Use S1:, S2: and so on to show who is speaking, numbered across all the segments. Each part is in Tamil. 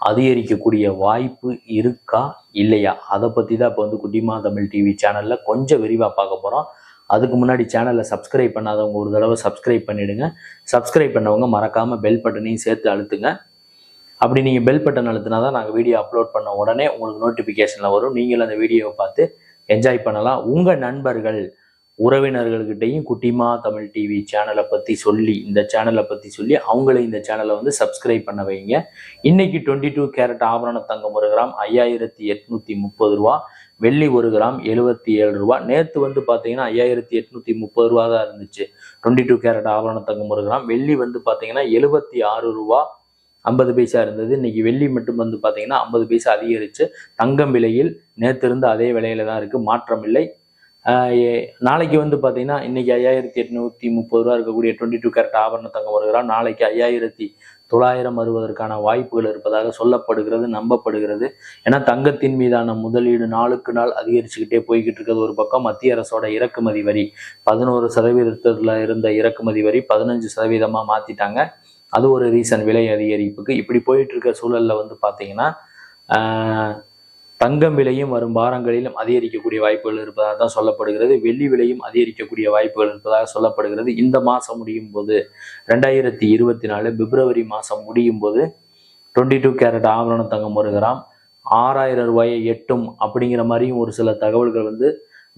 S1: அதிகரிக்கக்கூடிய வாய்ப்பு இருக்கா? இல்லையா? அதை பற்றி தான் இப்போ வந்து குட்டிமா தமிழ் டிவி சேனலில் கொஞ்சம் விரிவாக பார்க்க போகிறோம் அதுக்கு முன்னாடி சேனலை சப்ஸ்கிரைப் பண்ணாதவங்க ஒரு தடவை சப்ஸ்கிரைப் பண்ணிவிடுங்க சப்ஸ்கிரைப் பண்ணவங்க மறக்காமல் பெல் பட்டனையும் சேர்த்து அழுத்துங்க. அப்படி நீங்கள் பெல் பட்டன் அழுத்தினா தான் நாங்கள் வீடியோ அப்லோட் பண்ண உடனே உங்களுக்கு நோட்டிஃபிகேஷனில் வரும். நீங்களும் அந்த வீடியோவை பார்த்து என்ஜாய் பண்ணலாம். உங்கள் நண்பர்கள் உறவினர்கள்கிட்டையும் குட்டிமா தமிழ் டிவி சேனலை பற்றி சொல்லி இந்த சேனலை பற்றி சொல்லி அவங்கள இந்த சேனலை வந்து சப்ஸ்கிரைப் பண்ண வைங்க. இன்னைக்கு டுவெண்ட்டி டூ கேரட் ஆபரண தங்கம் ஒரு கிராம் ஐயாயிரத்தி எட்நூத்தி முப்பது ரூபா. வெள்ளி ஒரு கிராம் எழுபத்தி ஏழு ரூபா. நேற்று வந்து பார்த்தீங்கன்னா ஐயாயிரத்தி எட்நூத்தி முப்பது ரூபா தான் இருந்துச்சு. டுவெண்ட்டி டூ கேரட் ஆபரண தங்கம் ஒரு கிராம். வெள்ளி வந்து பார்த்தீங்கன்னா எழுபத்தி ஆறு ரூபா ஐம்பது பைசா இருந்தது. இன்னைக்கு வெள்ளி மட்டும் வந்து பார்த்தீங்கன்னா ஐம்பது பைசா அதிகரிச்சு தங்கம் விலையில் நேற்று இருந்து அதே விலையில தான் இருக்கு. மாற்றம் இல்லை. நாளைக்கு வந்து பார்த்தீங்கன்னா இன்னைக்கு ஐயாயிரத்தி எட்நூத்தி முப்பது ரூபா இருக்கக்கூடிய டுவெண்ட்டி டூ கேரட் ஆபரண தங்கம் ஒரு கிராம். நாளைக்கு ஐயாயிரத்தி தொள்ளாயிரம் வருவதற்கான வாய்ப்புகள் இருப்பதாக சொல்லப்படுகிறது நம்பப்படுகிறது. ஏன்னா தங்கத்தின் மீதான முதலீடு நாளுக்கு நாள் அதிகரிச்சுக்கிட்டே போய்கிட்டு இருக்கிறது ஒரு பக்கம். மத்திய அரசோட இறக்குமதி வரி பதினோரு சதவீதத்தில் இருந்த இறக்குமதி வரி பதினஞ்சு சதவீதமாக மாற்றிட்டாங்க அது ஒரு ரீசன் விலை அதிகரிப்புக்கு. இப்படி போயிட்டு இருக்க சூழலில் வந்து பார்த்தீங்கன்னா தங்கம் விலையும் வரும் வாரங்களிலும் அதிகரிக்கக்கூடிய வாய்ப்புகள் இருப்பதாக தான் சொல்லப்படுகிறது. வெள்ளி விலையும் அதிகரிக்கக்கூடிய வாய்ப்புகள் இருப்பதாக சொல்லப்படுகிறது. இந்த மாதம் முடியும் போது ரெண்டாயிரத்தி இருபத்தி நாலு பிப்ரவரி மாதம் முடியும் போது டுவெண்ட்டி டூ கேரட் ஆபரண தங்கம் ஒரு கிராம் ஆறாயிரம் ரூபாயை எட்டும் அப்படிங்கிற மாதிரியும் ஒரு சில தகவல்கள் வந்து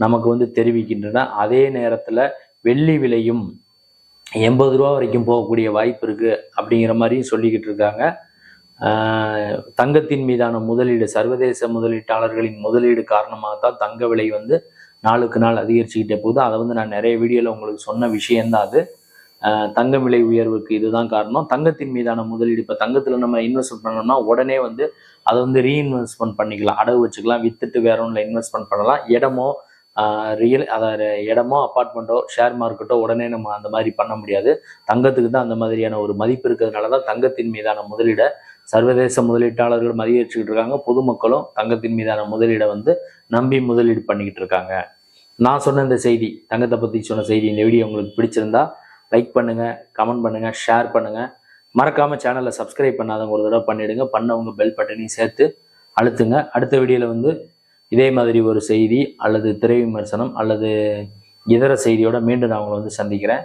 S1: நமக்கு வந்து தெரிவிக்கின்றன. அதே நேரத்தில் வெள்ளி விலையும் எண்பது ரூபா வரைக்கும் போகக்கூடிய வாய்ப்பு இருக்கு அப்படிங்கிற மாதிரியும் சொல்லிக்கிட்டு இருக்காங்க. தங்கத்தின் மீதான முதலீடு சர்வதேச முதலீட்டாளர்களின் முதலீடு காரணமாக தான் தங்க விலை வந்து நாளுக்கு நாள் அதிகரிச்சுக்கிட்டே போகுது. அதை வந்து நான் நிறைய வீடியோவில் உங்களுக்கு சொன்ன விஷயந்தான் அது. தங்க விலை உயர்வுக்கு இதுதான் காரணம். தங்கத்தின் மீதான முதலீடு இப்போ தங்கத்தில் நம்ம இன்வெஸ்ட் பண்ணோம்னா உடனே வந்து அதை வந்து ரீஇன்வெஸ்ட்மெண்ட் பண்ணிக்கலாம். அடகு வச்சுக்கலாம் வித்துட்டு வேற ஒன்றில் இன்வெஸ்ட்மெண்ட் பண்ணலாம். இடமோ ரியல் அதாவது இடமோ அப்பார்ட்மெண்ட்டோ ஷேர் மார்க்கெட்டோ உடனே நம்ம அந்த மாதிரி பண்ண முடியாது. தங்கத்துக்கு தான் அந்த மாதிரியான ஒரு மதிப்பு இருக்கிறதுனால தான் தங்கத்தின் மீதான முதலீடை சர்வதேச முதலீட்டாளர்கள் அதிகரிச்சுக்கிட்டு இருக்காங்க. பொதுமக்களும் தங்கத்தின் மீதான முதலீடை வந்து நம்பி முதலீடு பண்ணிக்கிட்டு இருக்காங்க. நான் சொன்ன இந்த செய்தி தங்கத்தை பற்றி சொன்ன செய்தி இந்த வீடியோ உங்களுக்கு பிடிச்சிருந்தா லைக் பண்ணுங்கள் கமெண்ட் பண்ணுங்கள் ஷேர் பண்ணுங்கள் மறக்காமல் சேனலை சப்ஸ்கிரைப் பண்ணாதவங்க ஒரு தடவை பண்ணிவிடுங்க பண்ணவங்க பெல் பட்டனையும் சேர்த்து அழுத்துங்க. அடுத்த வீடியோவில் வந்து இதே மாதிரி ஒரு செய்தி அல்லது திரை விமர்சனம் அல்லது இதர செய்தியோட மீண்டும் நான் உங்களை வந்து சந்திக்கிறேன்.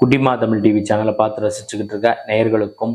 S1: குட்டிமா தமிழ் டிவி சேனலை பார்த்து ரசிச்சுக்கிட்டு இருக்க நேயர்களுக்கும்